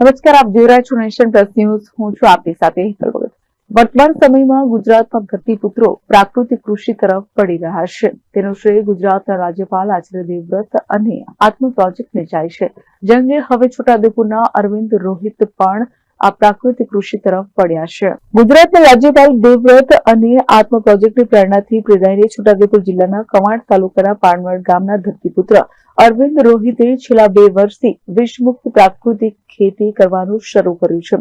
નમસ્કાર, આપ જોઈ રહ્યા છો નેશન પ્લસ ન્યૂઝ. હું છું આપની સાથે હેતલ ભગત. વર્તમાન સમયમાં ગુજરાતમાં ધરતીપુત્રો પ્રાકૃતિક કૃષિ તરફ પડી રહ્યા છે. તેનો શ્રેય ગુજરાતના રાજ્યપાલ આચાર્ય દેવવ્રત અને આત્મ પ્રોજેક્ટને જાય છે. જેમ કે હવે છોટાઉદેપુરના અરવિંદ રોહિત પણ આ પ્રાકૃતિક કૃષિ તરફ પડ્યા છે. ગુજરાતના રાજ્યપાલ દેવવ્રત અને આત્મ પ્રોજેક્ટની પ્રેરણાથી પ્રેરાઈને છોટાઉદેપુર જિલ્લાના કવાંટ તાલુકાના પાનવડ ગામના ધરતીપુત્ર અરવિંદ રોહિતે છેલ્લા બે વર્ષથી વિષમુક્ત પ્રાકૃતિક ખેતી કરવાનું શરૂ કર્યું છે.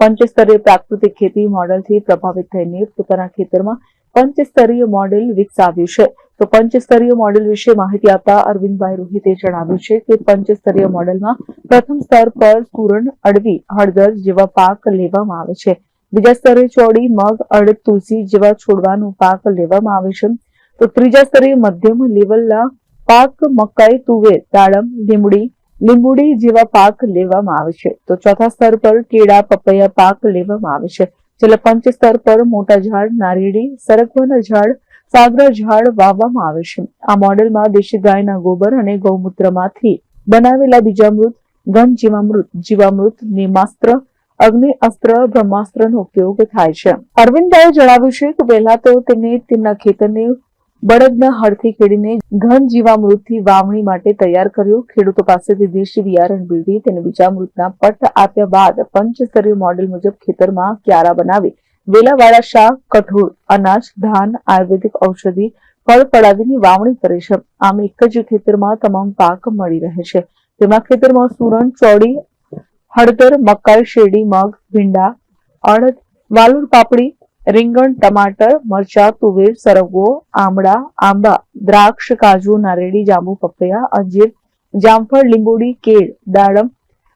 પંચસ્તરીય પ્રાકૃતિક ખેતી મોડેલથી પ્રભાવિત થઈને પોતાના ખેતરમાં પંચસ્તરીય મોડેલ વિકસાવ્યું છે. તો પંચસ્તરીય મોડેલ વિશે માહિતી આપતા અરવિંદભાઈ રોહિતે જણાવ્યું છે કે પંચસ્તરીય મોડેલમાં પ્રથમ સ્તર પર સુરણ અડવી, હળદર જેવા પાક લેવામાં આવે છે. બીજા સ્તરે ચોડી મગ અડદ તુલસી જેવા છોડવાનો પાક લેવામાં આવે છે. તો ત્રીજા સ્તરે મધ્યમ લેવલના પાક મકાઈ, તુવેર, દાડમ લીમડી લીંબુડી જેવા પાક લેવામાં આવે છે. તો ચોથા સ્તર પર કેળા, પપૈયા પાક લેવામાં આવે છે. છેલ્લા પંચ સ્તર પર મોટા ઝાડ, નારિયેળી, સરગવાના ઝાડ, સાગરા ઝાડ વાવવામાં આવે છે. આ મોડેલમાં દેશી ગાયના ગોબર અને ગૌમૂત્રમાંથી બનાવેલા બીજામૃત, ઘન જીવામૃત જીવામૃત, નિમાસ્ત્ર, અગ્નિ અસ્ત્ર, બ્રહ્માસ્ત્રનો ઉપયોગ થાય છે. અરવિંદભાઈએ જણાવ્યું છે કે પહેલા તો તેમણે તેમના ખેતરને બળદના હળથી ખેડીને ઘન જીવામૃતથી વાવણી માટે તૈયાર કર્યો. ખેડૂતો પાસેથી દેશી બિયારણ મેળવી તેને બીજામૃતના પટ્ટ આપ્યા બાદ પંચસ્તરીય મોડેલ મુજબ ખેતરમાં ક્યારા બનાવી. વેલાવાળા શાક, કઠોળ, અનાજ, ધાન, આયુર્વેદિક ઔષધિ, ફળ પડાવીની વાવણી કરે છે. આમ એક જ ખેતરમાં તમામ પાક મળી રહે છે. તેમાં ખેતરમાં સુરણ, ચોળી, હળદર, મકાઈ, શેરડી, મગ, ભીંડા, અડદ, વાલુર, પાપડી રીંગણ, ટમાટર, મરચા, તુવેર, સરગવો, આમળા, આંબા, દ્રાક્ષ, કાજુ નારેડી જાંબુ, પપૈયા, અંજીર, જામફળ, લીંબોડી, કેળ, દાડમ,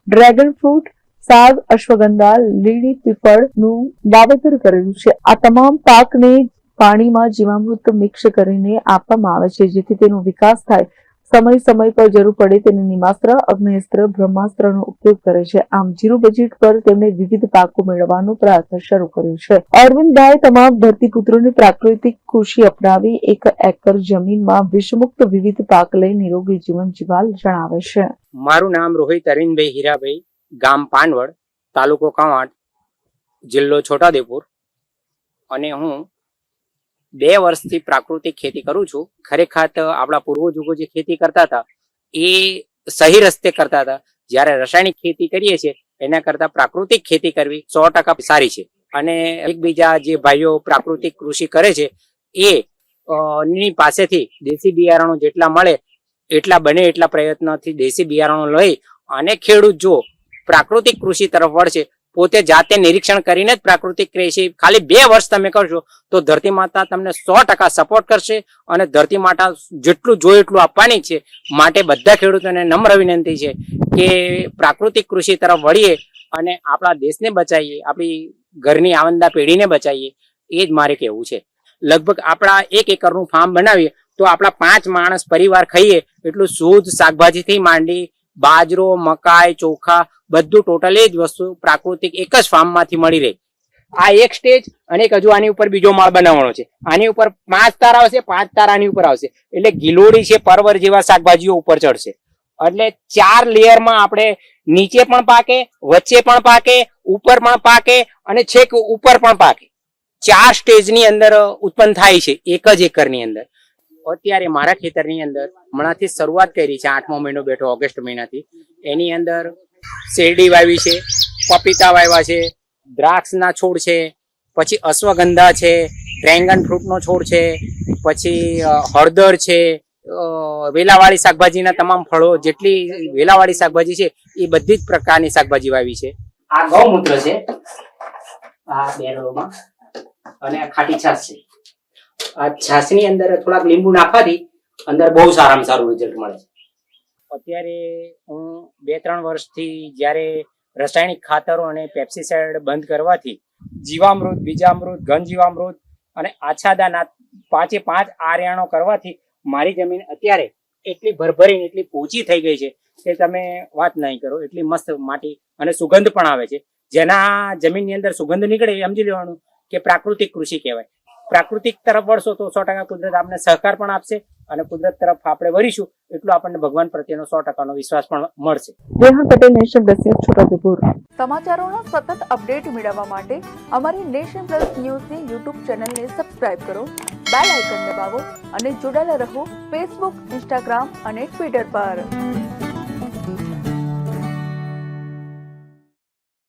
ડ્રેગન ફ્રૂટ, સાગ, અશ્વગંધા, લીલી પીપળનું વાવેતર કરેલું છે. આ તમામ પાકને પાણીમાં જીવામૃત મિક્સ કરીને આપવામાં આવે છે, જેથી તેનો વિકાસ થાય. સમય સમય પર જરૂર પડે તેને નિમાસ્ત્ર, અગ્નિસ્ત્ર, બ્રહ્માસ્ત્રનો ઉપયોગ કરે છે. આમ જીરો બજેટ પર તેમણે વિવિધ પાકો મેળવવાનો પ્રયત્ન શરૂ કર્યો છે. અરવિંદભાઈ તમામ ધરતીપુત્રોને પ્રાકૃતિક કૃષિ અપનાવી એક એકર જમીનમાં વિષમુક્ત વિવિધ પાક લઈ નિરોગી જીવન જીવાલ જણાવે છે. મારું નામ રોહિત અરવિંદભાઈ હીરાભાઈ, ગામ પાનવડ, તાલુકો કવાંટ જિલ્લો છોટાદેપુર અને હું બે વર્ષથી પ્રાકૃતિક ખેતી કરું છું. ખરેખર આપણા પૂર્વજો જે ખેતી કરતા હતા, એ સહી રસ્તે કરતા હતા. જ્યારે રાસાયણિક ખેતી કરીએ છીએ, એના કરતા પ્રાકૃતિક ખેતી કરવી સો ટકા સારી છે. અને એકબીજા જે ભાઈઓ પ્રાકૃતિક કૃષિ કરે છે, એ ની પાસેથી દેશી બિયારણો જેટલા મળે, એટલા બને એટલા પ્રયત્નથી દેશી બિયારણો લઈ અને ખેડૂત જો પ્રાકૃતિક કૃષિ તરફ વળશે પોતે જાતે નિરીક્ષણ કરીને જ પ્રાકૃતિક કૃષિ ખાલી બે વર્ષ તમે કરશો તો ધરતી માતા તમને સો ટકા સપોર્ટ કરશે અને ધરતી માતા જેટલું જોઈએ એટલું આપવાની છે. માટે બધા ખેડૂતોને નમ્ર વિનંતી છે કે પ્રાકૃતિક કૃષિ તરફ વળીએ અને આપણા દેશને બચાવીએ, આપણી ઘરની આવંદા પેઢીને બચાવીએ. એ જ મારે કહેવું છે. લગભગ આપણા એક એકરનું ફાર્મ બનાવીએ તો આપણા પાંચ માણસ પરિવાર ખાઈએ એટલું શુદ્ધ શાકભાજીથી માંડી બાજરો, મકાઈ, ચોખા બધું ટોટલ એ જ વસ્તુ પ્રાકૃતિક એક જ ફાર્મમાંથી મળી રહે. આ એક સ્ટેજ અને એક હજુ આની ઉપર બીજો માળ બનાવવાનો છે. આની ઉપર પાંચ તાર આવશે, પાંચ તાર આની ઉપર આવશે. એટલે ગિલોડી છે પરવર જેવા શાકભાજીઓ ઉપર ચડશે. એટલે ચાર લેયરમાં આપણે નીચે પણ પાકે, વચ્ચે પણ પાકે, ઉપર પણ પાકે અને છેક ઉપર પણ પાકે. ચાર સ્ટેજની અંદર ઉત્પન્ન થાય છે, એક જ એકરની અંદર. અત્યારે મારા ખેતરની અંદર હમણાંથી શરૂઆત કરી છે, આઠમો મહિનો બેઠો, ઓગસ્ટ મહિનાથી. એની અંદર શેરડી વાવી છે, પપીતા વાવ્યા છે, દ્રાક્ષના છોડ છે, પછી અશ્વગંધા છે, ડ્રેગન ફ્રૂટનો છોડ છે, પછી હળદર છે વેલાવાળી શાકભાજીના તમામ ફળો, જેટલી વેલાવાળી શાકભાજી છે, એ બધી જ પ્રકારની શાકભાજી વાવી છે. આ ગૌમૂત્ર છે, આ બેરલોમાં અને ખાટી છાશ છે. આ છાશની અંદર થોડાક લીંબુ નાખવાથી અંદર બહુ સારામાં સારું રિઝલ્ટ મળે છે. અત્યારે હું બે ત્રણ વર્ષથી જ્યારે રાસાયણિક ખાતરો અને પેપ્સિસાઇડ બંધ કરવાથી જીવામૃત, બીજામૃત ઘન જીવામૃત અને આછાદાના પાંચે પાંચ આર્યાણો કરવાથી મારી જમીન અત્યારે એટલી ભરભરીને એટલી પોચી થઈ ગઈ છે કે તમે વાત નહીં કરો. એટલી મસ્ત માટી અને સુગંધ પણ આવે છે. જેના જમીનની અંદર સુગંધ નીકળે એ સમજી લેવાનું કે પ્રાકૃતિક કૃષિ કહેવાય. પ્રાકૃતિક તરફ વળશો તો સો ટકા કુદરત આપણને સહકાર પણ આપશે અને કુદરત તરફ આપણે વળીશું એટલું આપણને ભગવાન પ્રત્યેનો સો ટકાનો વિશ્વાસ પણ મળશે. Rehan Patel nation plus news Chhota Udepur. સમાચારોનો સતત અપડેટ મેળવવા માટે અમારી નેશન પ્લસ ન્યૂઝની યુટ્યુબ ચેનલને સબસ્ક્રાઇબ કરો બેલ આઇકન દબાવો અને જોડાયેલા રહો ફેસબુક ઇન્સ્ટાગ્રામ અને ટ્વિટર પર.